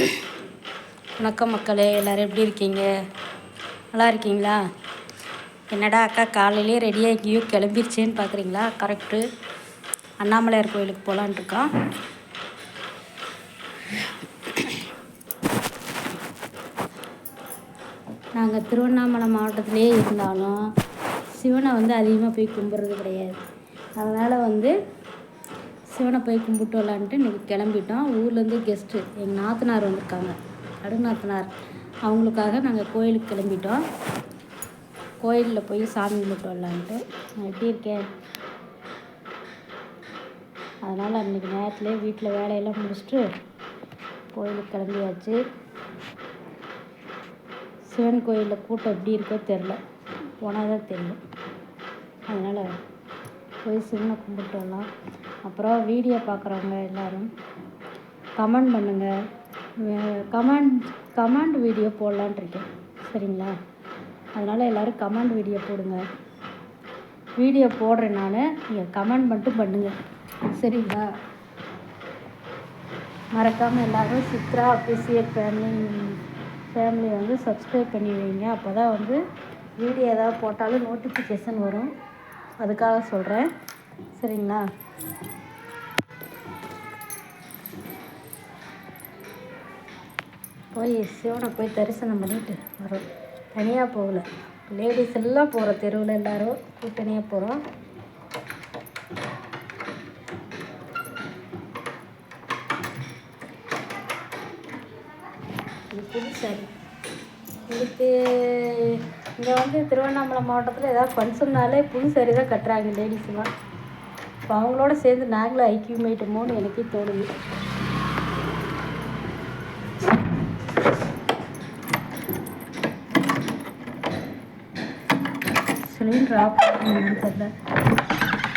வணக்கம் மக்களே எல்லோரும் எப்படி இருக்கீங்க? நல்லா இருக்கீங்களா? என்னடா அக்கா காலையிலே ரெடியாக எங்கேயும் கிளம்பிருச்சேன்னு பார்க்குறீங்களா கரெக்டு அண்ணாமலையார் கோயிலுக்கு போகலான் இருக்கோம். நாங்கள் திருவண்ணாமலை மாவட்டத்திலே இருந்தாலும் சிவனை வந்து அதிகமாக போய் கும்பிட்றது கிடையாது. அதனால் வந்து சிவனை போய் கும்பிட்டு வரலான்ட்டு இன்றைக்கி கிளம்பிட்டோம். ஊர்லேருந்து கெஸ்ட்டு எங்கள் நாத்தனார் வந்திருக்காங்க. அடுநாத்தனார் அவங்களுக்காக நாங்கள் கோயிலுக்கு கிளம்பிட்டோம். கோயிலில் போய் சாமி கும்பிட்டு வரலான்ட்டு நான் எப்படி இருக்கேன்? அதனால் அன்றைக்கி நேரத்துலேயே வீட்டில் வேலையெல்லாம் முடிச்சுட்டு கோயிலுக்கு கிளம்பியாச்சு. சிவன் கோயிலில் கூட்டம் எப்படி இருக்கோ தெரில போனால் தான் தெரியும். அதனால் போய் சிவனை கும்பிட்டு வரலாம் அப்புறம் வீடியோ பார்க்குறவங்க எல்லோரும் கமெண்ட் பண்ணுங்கள் கமெண்ட் கமெண்ட் வீடியோ போடலான் இருக்கேன். சரிங்களா? அதனால் எல்லோரும் கமெண்ட் வீடியோ போடுங்க. வீடியோ போடுறேனால நீங்கள் கமெண்ட் மட்டும் பண்ணுங்கள் சரிங்களா? மறக்காமல் எல்லோரும் சித்ரா அஃபிஷியல் ஃபேமிலி ஃபேமிலி வந்து சப்ஸ்கிரைப் பண்ணி வைங்க. அப்போ தான் வந்து வீடியோ ஏதாவது போட்டாலும் நோட்டிஃபிகேஷன் வரும். அதுக்காக சொல்கிறேன் சரிங்களா? போய் சிவனை போய் தரிசனம் பண்ணிட்டு வரோம். தனியாக போகல. லேடிஸ் எல்லாம் போகிறோம் தெருவில் எல்லோரும் கூட்டணியாக போகிறோம் இது புது சாரி இதுக்கு இங்கே வந்து திருவண்ணாமலை மாவட்டத்தில் ஏதாவது ஃபங்க்ஷன்னாலே புது சாரி தான் கட்டுறாங்க லேடிஸ்லாம் இப்போ அவங்களோட சேர்ந்து நாங்களும் ஐக்கியமாயிட்டோமோன்னு எனக்கே தோணுது. சிலிண்டர் ஆஃப் தெரியல.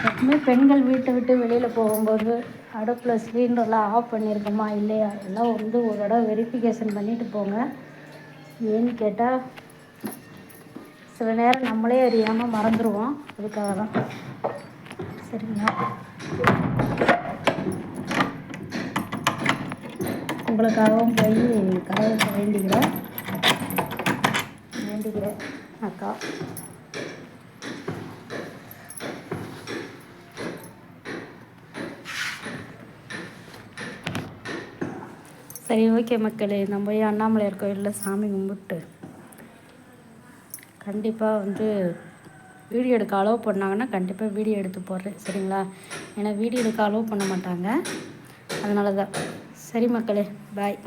எப்பவுமே பெண்கள் வீட்டை விட்டு வெளியில் போகும்போது அடுப்பில் சிலிண்டர்லாம் ஆஃப் பண்ணியிருக்கோமா இல்லையா? எல்லாம் வந்து ஒரு தடவை வெரிஃபிகேஷன் பண்ணிவிட்டு போங்க. ஏன்னு கேட்டால் சில நேரம் நம்மளே அறியாமல் மறந்துடுவோம் அதுக்காக தான் சரிங்களா உங்களுக்காகவும் போய் கடவுளுக்கு வேண்டிக்கிறேன். வேண்டிக்கிறேன் அக்கா. சரி ஓகே மக்களே. நம்ம போய் அண்ணாமலையார் கோயிலில் சாமி கும்பிட்டு கண்டிப்பாக வந்து வீடியோ எடுக்க அலோவ் பண்ணாங்கன்னா கண்டிப்பாக வீடியோ எடுத்து போடுறேன். சரிங்களா? ஏன்னா வீடியோ எடுக்க அலோவ் பண்ண மாட்டாங்க. அதனால தான் சரி மக்களே பாய்